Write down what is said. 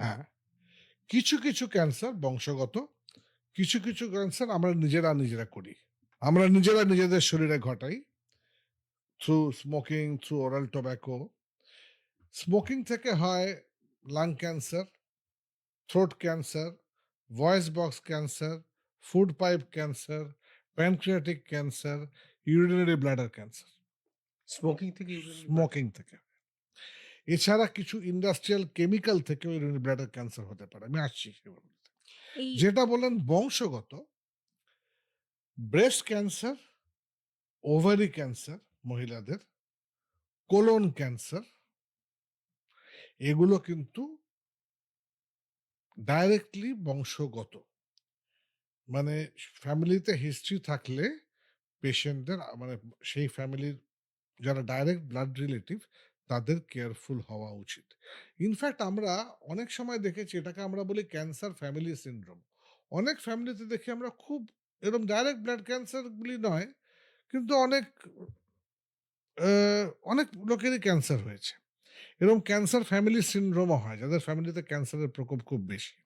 হ্যাঁ কিছু কিছু ক্যান্সার বংশগত কিছু কিছু ক্যান্সার আমরা নিজেরা নিজেরা করি। আমরা নিজেরা নিজেদের শরীরে ঘটাই through smoking through oral tobacco smoking থেকে হয় lung cancer throat cancer voice box cancer food pipe cancer pancreatic cancer urinary bladder cancer smoking থেকে স্মোকিং থেকে। এছাড়া কিছু ইন্ডাস্ট্রিয়াল কেমিক্যাল থেকে ব্লাডার ক্যান্সার হতে পারে। আমি আসছি যেটা বললেন বংশগত ব্রেস্ট ক্যান্সার ওভারি ক্যান্সার মহিলাদের কোলন ক্যান্সার এগুলো কিন্তু ডাইরেক্টলি বংশগত। মানে ফ্যামিলিতে হিস্ট্রি থাকলে পেশেন্টদের মানে সেই ফ্যামিলির যারা ডাইরেক্ট ব্লাড রিলেটিভ তাদের কেয়ারফুল হওয়া উচিত। ইনফ্যাক্ট আমরা অনেক সময় দেখেছি এটাকে আমরা বলি ক্যান্সার ফ্যামিলি সিন্ড্রোম। অনেক ফ্যামিলিতে দেখি আমরা খুব এরকম ডাইরেক্ট ব্লাড ক্যান্সারগুলি নয়, কিন্তু অনেক অনেক লোকেরই ক্যান্সার হয়েছে। এরকম ক্যান্সার ফ্যামিলি সিন্ড্রোমও হয়, যাদের ফ্যামিলিতে ক্যান্সারের প্রকোপ খুব বেশি।